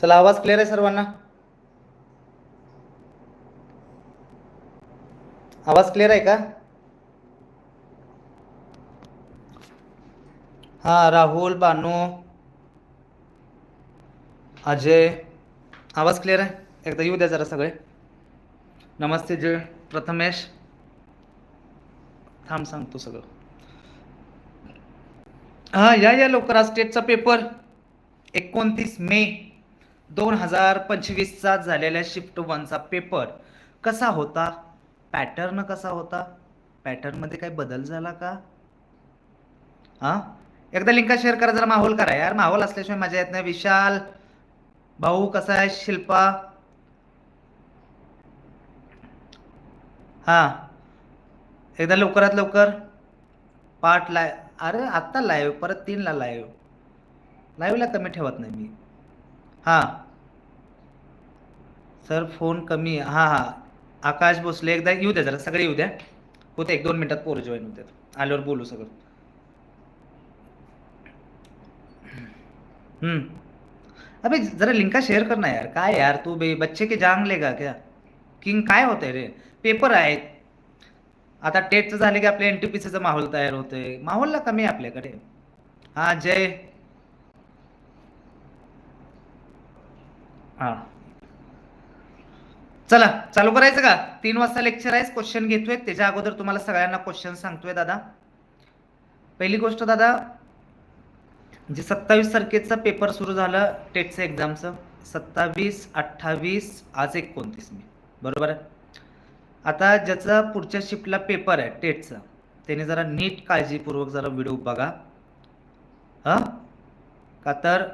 चला आवाज क्लिअर आहे सर्वांना? आवाज क्लिअर आहे का? हा राहुल बानू अजय आवाज क्लिअर आहे? एकदा येऊ द्या जरा सगळे. नमस्ते जय प्रथमेश. थांब सांगतो सगळं. हा या या लवकर. आज स्टेटचा पेपर एकोणतीस मे. दोन हजार पंचवीसचा झालेल्या शिफ्ट वनचा पेपर कसा होता? पॅटर्न कसा होता? पॅटर्नमध्ये काही बदल झाला का? हां? एकदा लिंका शेअर करा जरा माहोल करा यार. माहोल असल्याशिवाय मजा येत नाही. विशाल भाऊ कसा आहे? शिल्पा? हां. एकदा लवकरात लवकर. पाठ लाय अरे आत्ता लाईव्ह परत तीनला लाईव्ह लाईव्हला कमी ठेवत नाही मी. हां. सर फोन कमी हां हां. आकाश भोसले एकदा येऊ द्या जरा सगळे येऊ द्या. होते एक दोन मिनिटात पोरं जॉईन होतात. आल्यावर बोलू सगळं. हम्म. अबे जरा लिंका शेअर कर ना यार. काय यार तू बे बच्चे के जांग लेगा क्या? किंग काय होतंय रे? पेपर आहेत आता टेटचं झाले की आपल्या एन टी पी सीचं माहोल तयार होतोय. माहोलला कमी आहे आपल्याकडे. हां जय. हां. चला चालू करायचं का? तीन वाजता लेक्चर आहे क्वेश्चन घेतोय. त्याच्या अगोदर तुम्हाला सगळ्यांना क्वेश्चन सांगतोय दादा. पहिली गोष्ट दादा जे सत्तावीस तारखेचा पेपर सुरू झालं टेटचं एक्झामचं सत्तावीस अठ्ठावीस आज एकोणतीस मे. बरोबर आहे? आता ज्याचा पुढच्या शिफ्टला पेपर आहे टेटचा त्याने जरा नीट काळजीपूर्वक जरा व्हिडिओ बघा. हां? का तर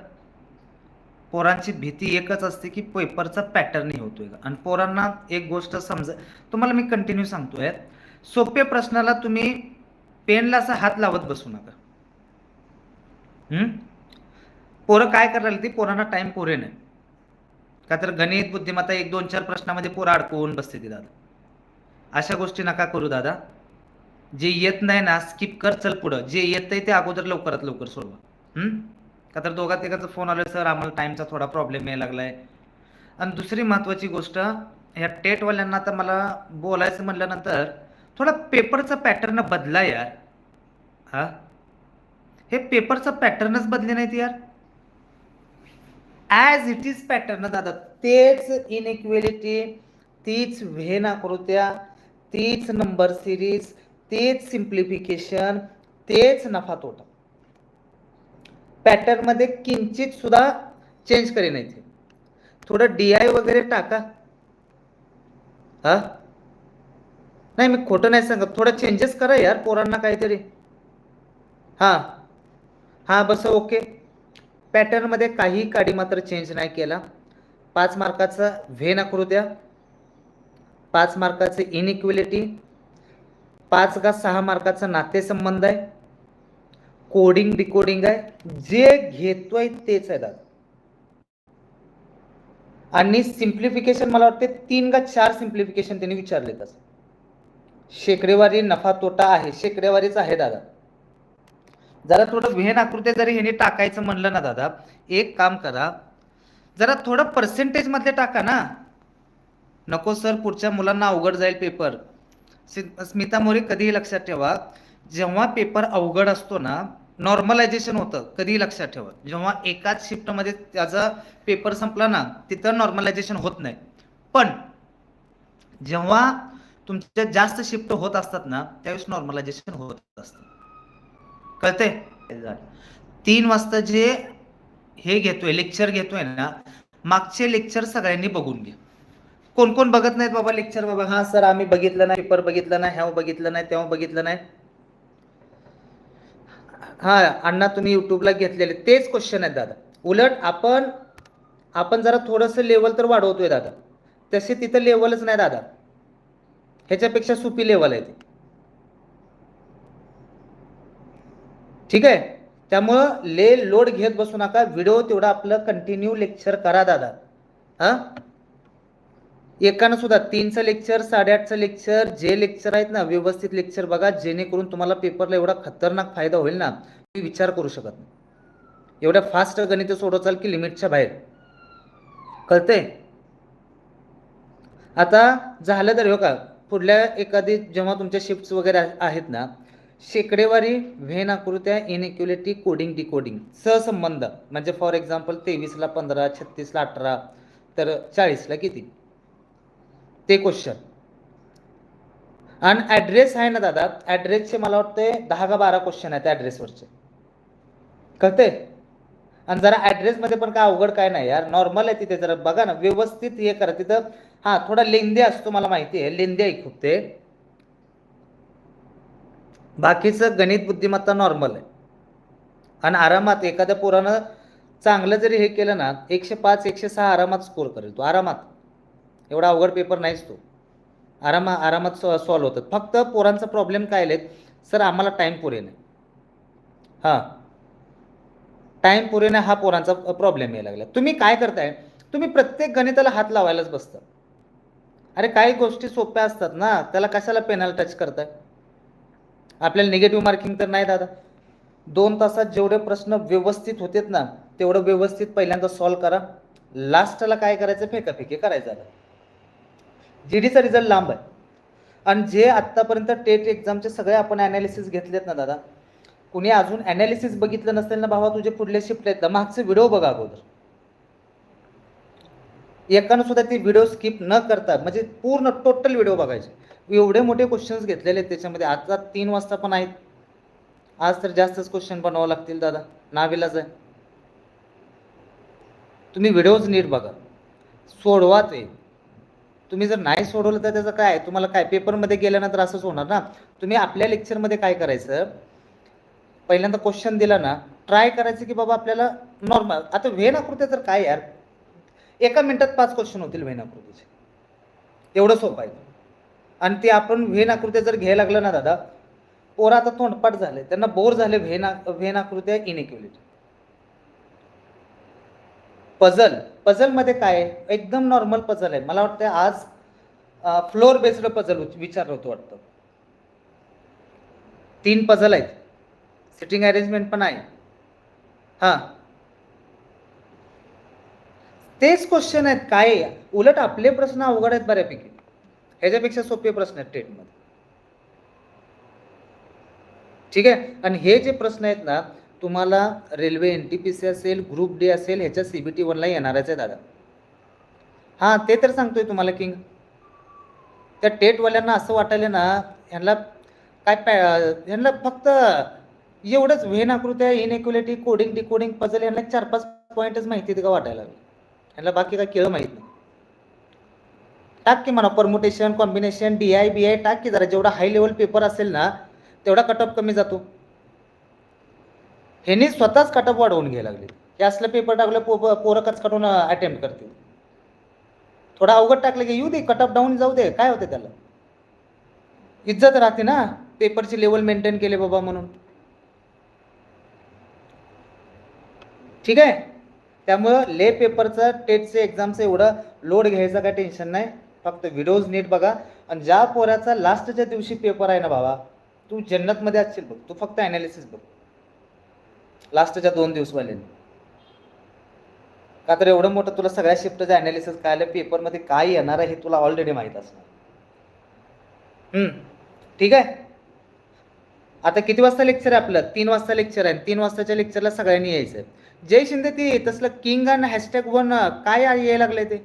पोरांची भीती एकच असते की पेपरचा पॅटर्न होतोय. का आणि पोरांना एक गोष्ट समज तुम्हाला मी कंटिन्यू सांगतोय सोप्या प्रश्नाला तुम्ही पेनला असा हात लावत बसू नका. पोरं काय करायला ती पोरांना टाइम पुरे नाही. का तर गणित बुद्धिमत्ता एक दोन चार प्रश्नामध्ये पोरं अडकवून बसते ती दादा. अशा गोष्टी नका करू दादा. जे येत नाही ना स्किप कर चल पुढं. जे येत आहे ते अगोदर लवकरात लवकर सोडवा. हम्म? का तर दोघात एकाचा फोन आला सर आम्हाला टाईमचा थोडा प्रॉब्लेम यायला लागलाय. आणि दुसरी महत्त्वाची गोष्ट ह्या टेटवाल्यांना तर मला बोलायचं म्हटल्यानंतर थोडा पेपरचा पॅटर्न बदला यार. हा? हे पेपरचा पॅटर्नच बदले नाहीत यार. ॲज इट इज पॅटर्न दादा तेच इनइक्वेलिटी तीच व्हेन आकृत्या तीच नंबर सिरीज तेच सिम्प्लिफिकेशन तेच नफा तोटा पॅटर्नमध्ये किंचित सुद्धा चेंज करी नाही ते थोडं डी आय वगैरे टाका. हा? नाही मी खोटं नाही सांगत. थोडं चेंजेस करा यार पोरांना काहीतरी. हां. हां बस ओके. पॅटर्नमध्ये काही काडी मात्र चेंज नाही केला. पाच मार्काचा व्हेन आकृत्या पाच मार्काचे इनइक्विलिटी पाच का सहा मार्काचा नातेसंबंध आहे. कोडिंग डिकोडिंग आहे. जे घेतोय तेच आहे दादा. आणि सिम्प्लिफिकेशन मला वाटते तीन का चार सिम्प्लिफिकेशन त्यांनी विचारले तसं शेकडेवारी नफा तोटा आहे. शेकडेवारीच आहे दादा. जरा थोडं व्हेन आकृती जरी ह्याने टाकायचं म्हणलं ना दादा एक काम करा. जरा थोडं पर्सेंटेजमध्ये टाका ना. नको सर पुढच्या मुलांना अवघड जाईल पेपर स्मिता मोरे कधीही लक्षात ठेवा. जेव्हा पेपर अवघड असतो ना नॉर्मलायझेशन होतं कधीही लक्षात ठेवा. जेव्हा एकाच शिफ्टमध्ये त्याचा पेपर संपला ना तिथं नॉर्मलायझेशन होत नाही. पण जेव्हा तुमच्या जास्त शिफ्ट होत असतात ना त्यावेळेस नॉर्मलायझेशन होत असतं. कळते तीन वाजता जे हे घेतोय लेक्चर घेतोय ना मागचे लेक्चर सगळ्यांनी बघून घ्या. कोण कोण बघत नाहीत बाबा लेक्चर बाबा हा सर आम्ही बघितलं नाही पेपर बघितलं नाही ह्या बघितलं नाही तेव्हा बघितलं नाही. हा अण्णा तुम्ही युट्यूबला घेतलेले. तेच क्वेश्चन आहेत दादा. उलट आपण आपण जरा थोडंसं लेवल तर वाढवतोय दादा. तसे तिथं लेवलच नाही दादा. ह्याच्यापेक्षा सोपी लेवल आहे ती. ठीक आहे? त्यामुळं ले लोड घेत बसू नका. व्हिडिओ तेवढा आपलं कंटिन्यू लेक्चर करा दादा. हां? एकानं सुद्धा तीनचं लेक्चर साडेआठचं लेक्चर जे लेक्चर आहेत ना व्यवस्थित लेक्चर बघा जेणेकरून तुम्हाला पेपरला एवढा खतरनाक फायदा होईल ना तुम्ही विचार करू शकत नाही. एवढ्या फास्ट गणित सोडवचाल की लिमिटच्या बाहेर. कळतंय? आता झालं तर हो का पुढल्या एखादी जेव्हा तुमच्या शिफ्ट्स वगैरे आहेत ना शेकडेवारी व्हेन आकृत्या इनइक्युलिटी कोडिंग डिकोडिंग सहसंबंध. म्हणजे फॉर एक्झाम्पल तेवीसला पंधरा छत्तीसला अठरा तर चाळीसला किती? ते क्वेश्चन आणि ॲड्रेस आहे ना दादा ॲड्रेसचे मला वाटते दहा का बारा क्वेश्चन आहेत ॲड्रेसवरचे कळते आणि जरा ॲड्रेसमध्ये पण काय अवघड काय नाही यार. नॉर्मल आहे तिथे जरा बघा ना व्यवस्थित हे करा. तिथं हां थोडा लेंदी असतो मला माहिती आहे. लेंदी आहे खूप ते. बाकीचं गणित बुद्धिमत्ता नॉर्मल आहे. आणि आरामात एखाद्या पोरानं चांगलं जरी हे केलं ना एकशे पाच एकशे सहा आरामात स्कोर करेल तो. आरामात. एवढा अवघड पेपर नाहीच तो. आरामा आरामात सॉ सॉल्व्ह होतात. फक्त पोरांचा प्रॉब्लेम काय आलेत सर आम्हाला टाईम पुरे नाही. हां. टाईम पुरे नाही हा पोरांचा प्रॉब्लेम यायला लागला. तुम्ही काय करताय? तुम्ही प्रत्येक गणिताला हात लावायलाच बसता. अरे काही गोष्टी सोप्या असतात ना त्याला कशाला पेनल टच करताय? आपल्याला निगेटिव्ह मार्किंग तर नाही दादा. दोन तासात जेवढे प्रश्न व्यवस्थित होतेत ना तेवढं व्यवस्थित पहिल्यांदा सॉल्व करा. लास्टला काय करायचं? फेकाफेकी करायचं जी डीचा रिझल्ट लांब आहे. आणि जे आत्तापर्यंत टेट एक्झामचे सगळे आपण ॲनालिसिस घेतलेत ना दादा कुणी अजून ॲनालिसिस बघितलं नसेल ना भावा तुझे पुढले शिफ्ट आहेत. मागचे व्हिडिओ बघा अगोदर. एकानं सुद्धा ती व्हिडिओ स्किप न करता म्हणजे पूर्ण टोटल व्हिडिओ बघायचे. एवढे मोठे क्वेश्चन्स घेतलेले आहेत त्याच्यामध्ये. आता तीन वाजता पण आहेत. आज तर जास्तच क्वेश्चन बनवावं लागतील दादा. नाविलाच आहे. तुम्ही व्हिडिओज नीट बघा. सोडवा ते. तुम्ही जर नाही सोडवलं तर त्याचं काय? तुम्हाला काय? पेपरमध्ये गेल्यानंतर असंच होणार ना? तुम्ही आपल्या लेक्चरमध्ये काय करायचं? पहिल्यांदा क्वेश्चन दिला ना ट्राय करायचं की बाबा आपल्याला नॉर्मल आता व्हेन आकृत्या तर काय यार? एका मिनिटात पाच क्वेश्चन होतील व्हेन आकृतीचे एवढं सोपं आहे. आणि ते आपण व्हेन आकृत्या जर घ्यायला लागलं ना दादा पोरं आता तोंडपाठ झाले त्यांना बोर झाले व्हेन व्हेन आकृत्या इनइक्युलिटी पझल पझलमध्ये काय आहे? एकदम नॉर्मल पझल आहे. मला वाटतं आज फ्लोअर बेस्ड पझल विचारलं होतं वाटतं. तीन पझल आहेत. सिटिंग अरेंजमेंट पण आहे. हां. तेच क्वेश्चन आहेत. काय उलट आपले प्रश्न अवघड आहेत बऱ्यापैकी. ह्याच्यापेक्षा सोपे प्रश्न आहेत टेटमध्ये ठीक आहे? आणि हे जे प्रश्न आहेत ना तुम्हाला railway N T P C असेल ग्रुप डी असेल ह्याच्या सी बी टी वनला येणारच आहे दादा. हां ते तर सांगतोय तुम्हाला किंग त्या टेटवाल्यांना असं वाटायलं ना ह्यांना काय पॅ ह्यांना फक्त एवढंच व्हेन आकृत्या इनइक्युलिटी कोडिंग डिकोडिंग पझल यांना चार पाच पॉईंटच माहिती आहेत का वाटायला? ह्यांना बाकी काय केळं माहीत नाही. टाक की म्हणा permutation combination D I B I टाक की जरा जेवढा हाय लेवल पेपर असेल ना तेवढा कटअप कमी जातो. ह्यांनी स्वतःच कटअप वाढवून घ्यायला लागले. हे असलं पेपर टाकलं पो पोरं कच काढून अटेम्प्ट करतील. थोडा अवघड टाकलं की येऊ दे कटअप डाऊन जाऊ दे काय होते त्याला? इज्जत राहते ना पेपरची लेवल मेंटेन केले बाबा म्हणून. ठीक आहे? त्यामुळं ले पेपरचं टेटचं एक्झामचं एवढं लोड घ्यायचं काय टेन्शन नाही. फक्त व्हिडिओज नीट बघा. आणि ज्या पोराचा लास्टच्या दिवशी पेपर आहे ना बाबा तू जन्नतमध्ये असशील बघ. तू फक्त ॲनालिसिस बघ. लास्टच्या दोन दिवसवाले का तर एवढं मोठं तुला सगळ्या शिफ्टचं अनालिसिस काय आलं पेपरमध्ये काय येणार आहे हे तुला ऑलरेडी माहीत असणार. ठीक आहे? आता किती वाजता लेक्चर आहे आपलं? तीन वाजता लेक्चर आहे. तीन वाजताच्या लेक्चरला सगळ्यांनी यायचं आहे जय शिंदे ते तसलं किंग आणि हॅशटॅग वन काय यायला लागलंय ते?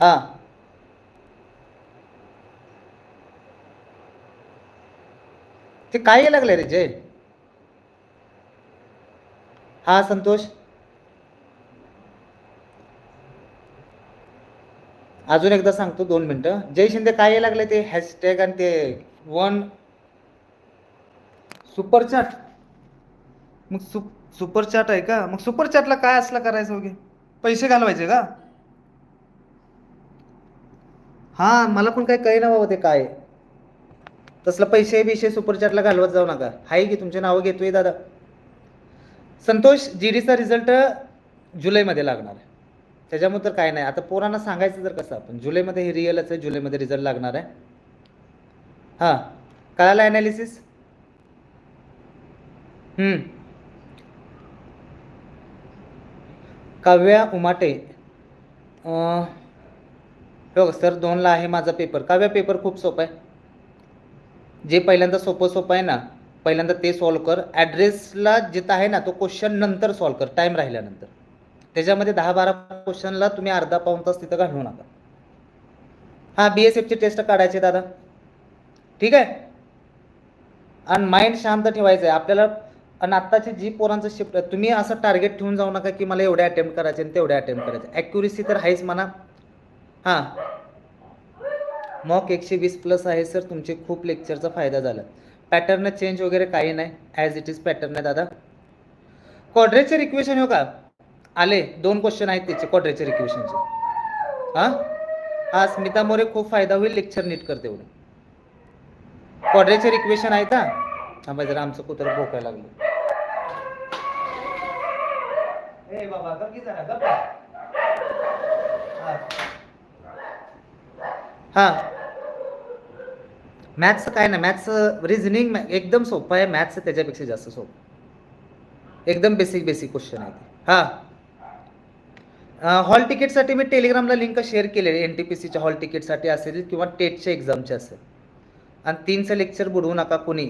हा. ते काय लागले रे जय? हा संतोष. अजून एकदा सांगतो दोन मिनटं. जय शिंदे काय लागले ते हॅशटॅग आणि ते वन सुपर चॅट मग सुप सुपर चॅट आहे का? मग सुपर चॅटला काय असला करायचं वगैरे पैसे घालवायचे का? हा मला पण काय कळेना बाबा ते काय तसलं पैसे बिशे सुपरचॅटला घालवत जाऊ नका. आहे की तुमचे नावं घेतोय दादा. संतोष जी डीचा रिझल्ट जुलैमध्ये लागणार आहे. त्याच्यामुळे तर काय नाही. आता पोरांना सांगायचं जर कसं आपण जुलैमध्ये हे रिअलच आहे जुलैमध्ये रिझल्ट लागणार आहे. हां. कळालं ॲनालिसिस काव्या उमाटे हो सर दोनला आहे माझा पेपर काव्या पेपर खूप सोपा आहे. जे पहिल्यांदा सोपं सोपं आहे ना पहिल्यांदा ते सॉल्व कर. ॲड्रेसला जिथं आहे ना तो क्वेश्चन नंतर सॉल्व कर टाईम राहिल्यानंतर. त्याच्यामध्ये दहा बारा क्वेश्चनला तुम्ही अर्धा पाऊण तास तिथं घालवू नका. हां बी एस एफची टेस्ट काढायची दादा. ठीक आहे? आणि माइंड शांत ठेवायचं आहे. आपल्याला आणि आत्ताची जी पोरांचं शिफ्ट तुम्ही असं टार्गेट ठेवून जाऊ नका की मला एवढे अटेम्प्ट करायचे आणि तेवढे अटेम्प्ट करायचे. ॲक्युरेसी तर आहेच म्हणा. हां. मॉक एकशे वीस प्लस आहे सर. तुमचे खूप लेक्चरचा फायदा झाला. पॅटर्न चेंज वगैरे काही नाही. ॲज इट इज पॅटर्न आहे दादा. क्वाड्रेचर इक्वेशन हो का? आले. दोन क्वेश्चन आहेत त्याचे क्वाड्रेचर इक्वेशनचे हां? हा स्मिता मोरे खूप फायदा होईल लेक्चर नीट करते एवढं. क्वाड्रेचर इक्वेशन आहे का? थांबा जरा आमचं कुत्र भोकायला लागलं. ए बाबा गप मॅथ्स काय ना मॅथ्स रिझनिंग एकदम सोपं आहे मॅथ्स त्याच्यापेक्षा जास्त सोपं. एकदम बेसिक बेसिक क्वेश्चन आहे ते. हां. हॉल तिकीटसाठी मी टेलिग्रामला लिंक शेअर केलेली एन टी पी सीच्या हॉल तिकीटसाठी असेल किंवा टेटच्या एक्झामचे असेल. आणि तीनचं लेक्चर बुडवू नका कोणी.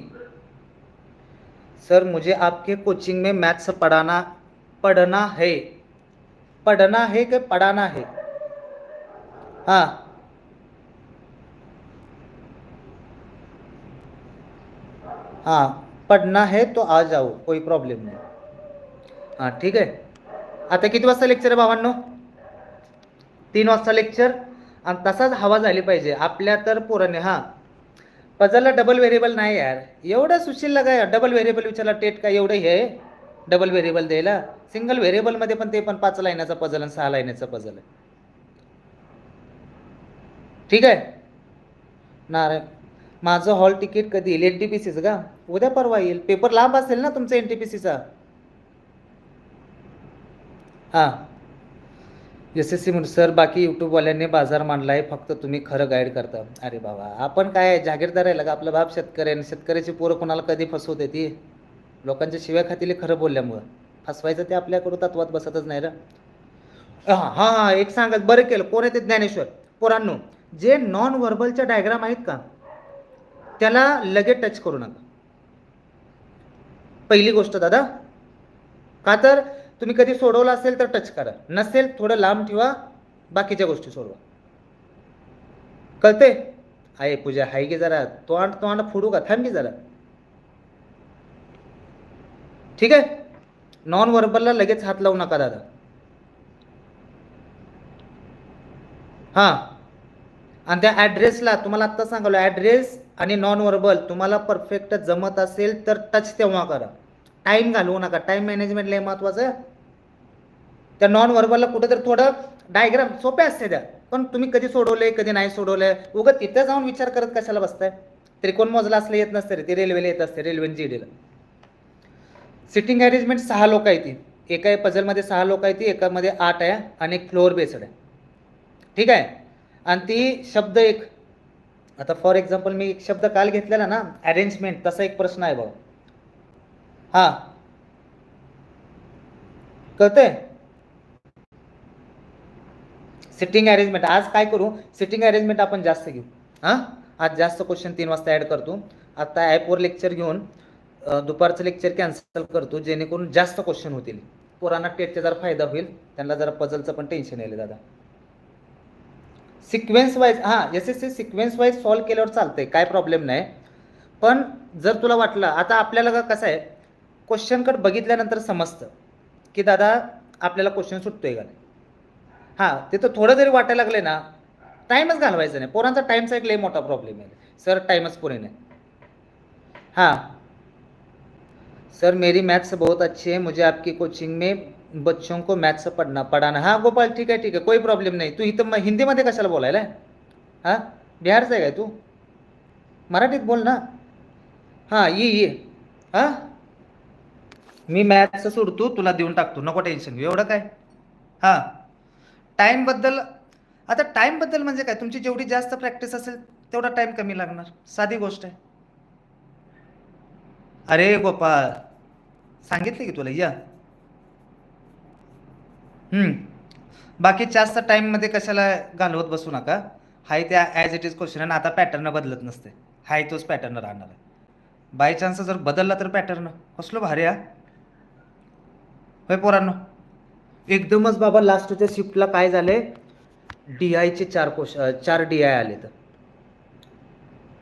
सर मुझे आपके कोचिंग में मैथ्स पढ़ाना पढ़ना है. पढ़ना है कि पढ़ाना है? हाँ. हाँ पढ़ना है तो आ जाओ कोई प्रॉब्लेम नाही। हां ठीक आहे आता किती वाजता लेक्चर आहे भावांनो तीन वाजता लेक्चर आणि तसाच हवा झाली पाहिजे. आपल्या तर पोराने हां. पजलला डबल व्हेरिएबल नाही यार. एवढं सुशीलला काय डबल व्हेरिएबल विचारला टेट काय एवढं हे? डबल व्हेरिएबल द्यायला? सिंगल व्हेरिएबलमध्ये पण ते पण पाच लाईनाचा पझल आणि सहा लाईनाचा पझल आहे. ठीक आहे? नारायण. माझं हॉल तिकीट कधी येईल? एन टी पी सीचं का? उद्या परवा येईल. पेपर लांब असेल ना तुमचं एन टी पी सीचा हां. एस एस सी म्हणून सर बाकी यूट्यूबवाल्यांनी बाजार मांडला आहे फक्त तुम्ही खरं गाईड करता. अरे बाबा आपण काय जागीरदार आहे का आपला बाप शेतकरी आणि शेतकऱ्याची पोरं कोणाला कधी फसवते ती लोकांच्या शिव्या खातीले खरं बोलल्यामुळं. फसवायचं ते आपल्याकडून तत्वात बसतच नाही र. हां हां हां एक सांगत बरं केलं. कोण आहे ते ज्ञानेश्वर? पोरांनो जे नॉन व्हर्बलच्या डायग्राम आहेत का? त्याला लगेच टच करू नका. पहिली गोष्ट दादा का तर तुम्ही कधी सोडवलं असेल तर टच करा. नसेल थोडं लांब ठेवा बाकीच्या गोष्टी सोडवा. कळते आहे पूजा हाय की जरा? तोंड तोंड फोडू का? थांब की जरा. ठीक आहे? नॉन व्हर्बलला लगेच हात लावू नका दादा. हां. आणि त्या ॲड्रेसला तुम्हाला आत्ता सांगालो ॲड्रेस आणि नॉन वर्बल तुम्हाला परफेक्ट जमत असेल तर टच तेव्हा करा. टाईम घालवू नका. टाईम मॅनेजमेंट लय महत्त्वाचं आहे. त्या नॉन वर्बलला कुठेतरी थोडं डायग्राम सोपे असते त्या. पण तुम्ही कधी सोडवले कधी नाही सोडवलंय उगं तिथं जाऊन विचार करत कशाला बसताय? त्रिकोण मोजला असलं येत नसते रे ते रेल्वेला येत असते रेल्वेन जी डीला सिटिंग अरेंजमेंट सहा लोक आहे ती. एका पझलमध्ये सहा लोक आहे ती एकामध्ये आठ आहे आणि एक फ्लोअर बेस्ड आहे. ठीक आहे? आणि ती शब्द एक आता फॉर एक्झाम्पल मी एक शब्द काल घेतलेला ना अरेंजमेंट तसा एक प्रश्न आहे बघा. हा. कळतंय? सिटिंग अरेंजमेंट आज काय करू? सिटिंग अरेंजमेंट आपण जास्त घेऊ. हां? आज जास्त क्वेश्चन तीन वाजता ॲड करतो. आता ॲपवर लेक्चर घेऊन दुपारचं लेक्चर कॅन्सल करतो जेणेकरून जास्त क्वेश्चन होतील. पोरांना टेटचा जरा फायदा होईल. त्यांना जरा पझलचं पण टेन्शन येईल दादा. सिक्वेन्स वाईज हां S S C sequence wise solve केल्यावर चालतंय काय प्रॉब्लेम नाही. पण जर तुला वाटलं आता आपल्याला का कसं आहे क्वेश्चनकड बघितल्यानंतर समजतं की दादा आपल्याला क्वेश्चन सुटतोय का नाही. हां तिथं थोडं जरी वाटायला लागले ना टाईमच घालवायचा नाही. पोरांचा टाईमचा एक लय मोठा प्रॉब्लेम आहे. सर टाईमच पुरे नाही. हां. सर मेरी मैथ्स बहुत अच्छी है. मुझे आपकी कोचिंग में बच्चों को मैथ्स पढ़ना पढ़ाना। हां गोपाल ठीक आहे ठीक आहे कोई प्रॉब्लेम नाही। तू इथं मग हिंदीमध्ये कशाला बोलायला हां बिहारचा आहे काय तू? मराठीत बोल ना. हां ये ये. हां? मी मॅथ्स सोडतो तुला देऊन टाकतो. नको टेन्शन घेऊ. एवढं काय? हां. टाईमबद्दल आता टाईमबद्दल म्हणजे काय? तुमची जेवढी जास्त प्रॅक्टिस असेल तेवढा टाईम कमी लागणार. साधी गोष्ट आहे. अरे गोपाळ सांगितले की तुला? या. बाकी जास्त टाईममध्ये कशाला घालवत बसू नका. हाय त्या ॲज इट इज क्वेश्चन आणि आता पॅटर्न बदलत नसते. हाय तोच पॅटर्न राहणार आहे. बाय चान्स जर बदलला तर पॅटर्न कसलो भारी हा. होय पोरांनो. एकदमच बाबा लास्टच्या शिफ्टला काय झाले डी आयचे चार कोश चार डी आय आले तर.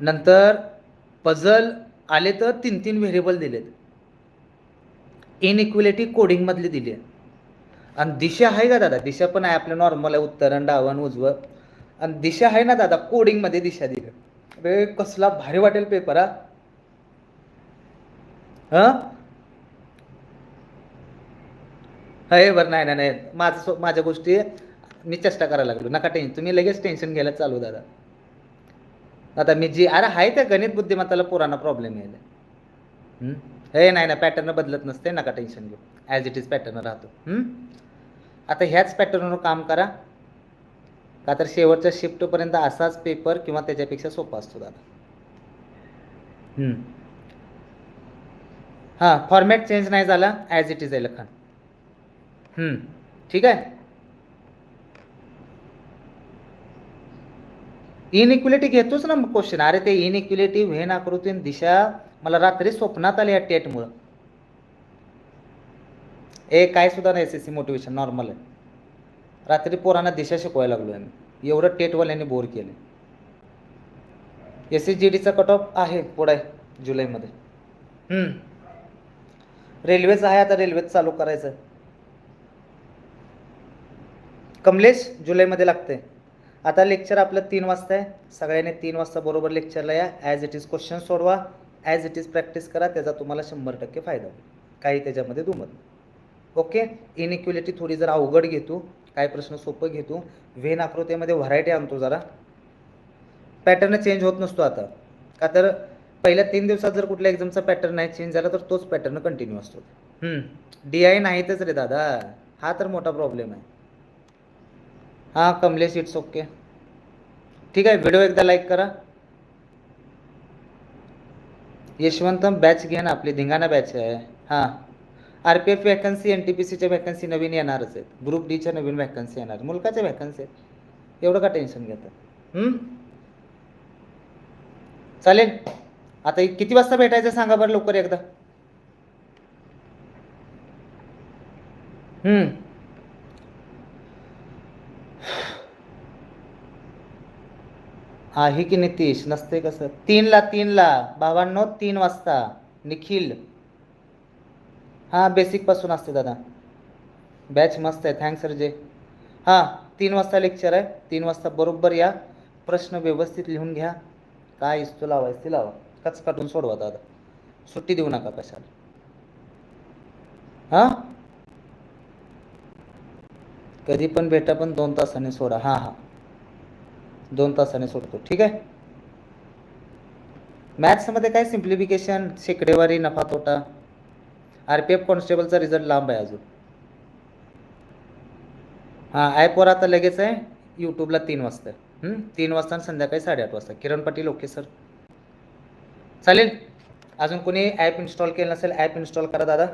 नंतर पझल आले तर तीन तीन व्हेरिएबल दिलेत. इनइक्विलिटी कोडिंगमधली दिली आहे. आणि दिशा आहे का दादा? दिशा पण आहे आपलं नॉर्मल आहे उत्तरण डावण उजवं. आणि दिशा आहे ना दादा कोडिंगमध्ये दिशा दिली. अरे कसला भारी वाटेल पेपर हा. हे? बरं नाही नाही नाही. माझं माझ्या गोष्टी मी चेष्टा करायला लागलो. नका टेन्शन तुम्ही लगेच टेन्शन घ्यायला चालू दादा. आता मी जी अरे आहे त्या गणित बुद्धिमत्ताला पुराणा प्रॉब्लेम यायला. हे नाही ना पॅटर्न बदलत नसते नका टेन्शन घेऊ. ॲज इट इज पॅटर्न राहतो. आता ह्याच पॅटर्नवर काम करा. का तर शेवटच्या शिफ्टपर्यंत असाच पेपर किंवा त्याच्यापेक्षा सोपा असतो दादा. हम्म. हां फॉर्मॅट चेंज नाही झाला ॲज इट इज आहे लखन. हम्म. ठीक आहे? इनइक्विलिटी घेतोच ना क्वेश्चन अरे ते इनइक्विलिटी व्हेन आकृती दिशा मला रात्री स्वप्नात आली या टेटमुळं. ए काय सुद्धा नाही S S C motivation normal आहे. रात्री पोरांना दिशा शिकवायला लागलो आम्ही. एवढं टेटवाल्यांनी बोर केले एस एस जी डीचा कट ऑफ आहे पुढे आहे जुलैमध्ये रेल्वेचं आहे आता रेल्वेत चालू करायचं. कमलेश जुलैमध्ये लागते आता लेक्चर आपलं तीन वाजता आहे. सगळ्यांनी तीन वाजता बरोबर लेक्चरला या. ॲज इट इज क्वेश्चन सोडवा. ॲज इट इज प्रॅक्टिस करा. त्याचा तुम्हाला शंभर टक्के फायदा होईल. काही त्याच्यामध्ये दुमत नाही. ओके? इनइक्युलिटी थोडी जरा अवघड घेतो. काय प्रश्न सोपं घेतो. व्हेन आकृतीमध्ये व्हरायटी आणतो जरा. पॅटर्न चेंज होत नसतो आता. का तर पहिल्या तीन दिवसात जर कुठल्या एक्झामचा पॅटर्न नाही चेंज झाला तर तोच पॅटर्न कंटिन्यू असतो. डी आय नाहीतच रे दादा. हा तर मोठा प्रॉब्लेम आहे. हां कमलेश इट्स ओके ठीक आहे व्हिडिओ एकदा लाईक करा. यशवंत बॅच घ्या ना आपली धिंगाणा बॅच आहे. हां. R P F vacancy N T P सीच्या वॅकन्सी नवीन येणारच आहेत. ग्रुप डीच्या नवीन वॅकन्सी येणार. मुलकाच्या वॅकन्सी आहेत. एवढं का टेन्शन घेतात चालेल. आता किती वाजता भेटायचं सांगा बरं लवकर एकदा. हम्म. आहे की नितीश? नसते कसं? तीनला तीनला. भावांनो तीन वाजता. निखिल हां बेसिकपासून असते दादा. बॅच मस्त आहे. थँक्स सर जे हां तीन वाजता लेक्चर आहे. तीन वाजता बरोबर या. प्रश्न व्यवस्थित लिहून घ्या. काय इस्तू लावायचं ते लावा. कच काढून सोडवा दादा. सुट्टी देऊ नका कशाला. हां? कधी पण भेटा पण दोन तासाने सोडा. हां हां. दोन तासाने सोडतो. ठीक आहे? मॅथ्समध्ये काय सिम्प्लिफिकेशन शेकडेवारी नफा तोटा आर पी एफ कॉन्स्टेबलचा रिझल्ट लांब आहे अजून. हां ॲपवर आता लगेच आहे. यूट्यूबला तीन वाजता. तीन वाजता आणि संध्याकाळी साडेआठ वाजता. Kiran Patil okay sir. चालेल? अजून कोणी ॲप इन्स्टॉल केलं नसेल ॲप इन्स्टॉल करा दादा.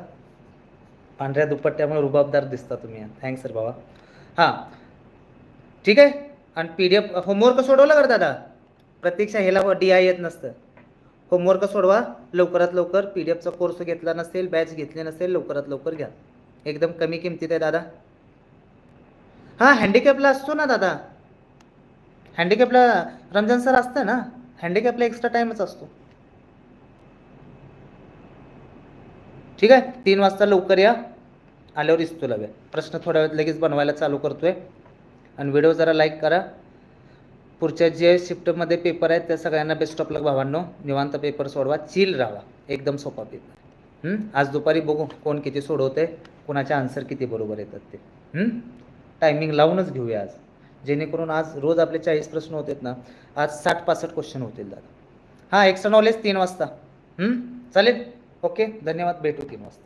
पांढऱ्या दुपट्ट्यामुळे रुबाबदार दिसता तुम्ही. थँक्स सर बाबा हां. ठीक आहे? आणि पी डी एफ होमवर्क सोडवलं कर दादा? प्रत्यक्ष ह्याला डी आय येत नसतं. होमवर्क सोडवा. लवकरात लवकर पी डी एफचा कोर्स घेतला नसेल बॅच घेतली नसेल लवकरात लवकर घ्या. एकदम कमी किमतीत आहे दादा. हां हँडिकॅपला असतो ना दादा. हँडिकॅपला रमजान सर असतं ना? हँडिकॅपला एक्स्ट्रा टाईमच असतो. ठीक आहे? तीन वाजता लवकर या. आल्यावर इस्तू लाव्या प्रश्न थोड्या वेळात लगेच बनवायला चालू करतोय. आणि व्हिडिओ जरा लाईक करा. पुढच्या जे शिफ्टमध्ये पेपर आहेत त्या सगळ्यांना बेस्ट ऑफ लक भावांनो. निवांत पेपर सोडवा चिल राहा. एकदम सोपा पेपर आज दुपारी बघू कोण किती सोडवते कोणाचे आन्सर किती बरोबर येतात ते. टायमिंग लावूनच घेऊया आज. जेणेकरून आज रोज आपले चाळीस प्रश्न होतात ना आज साठ पासष्ट क्वेश्चन होतील दादा. हां एक्स्ट्रा नॉलेज तीन वाजता. चालेल? ओके धन्यवाद. भेटू तीन वाजता.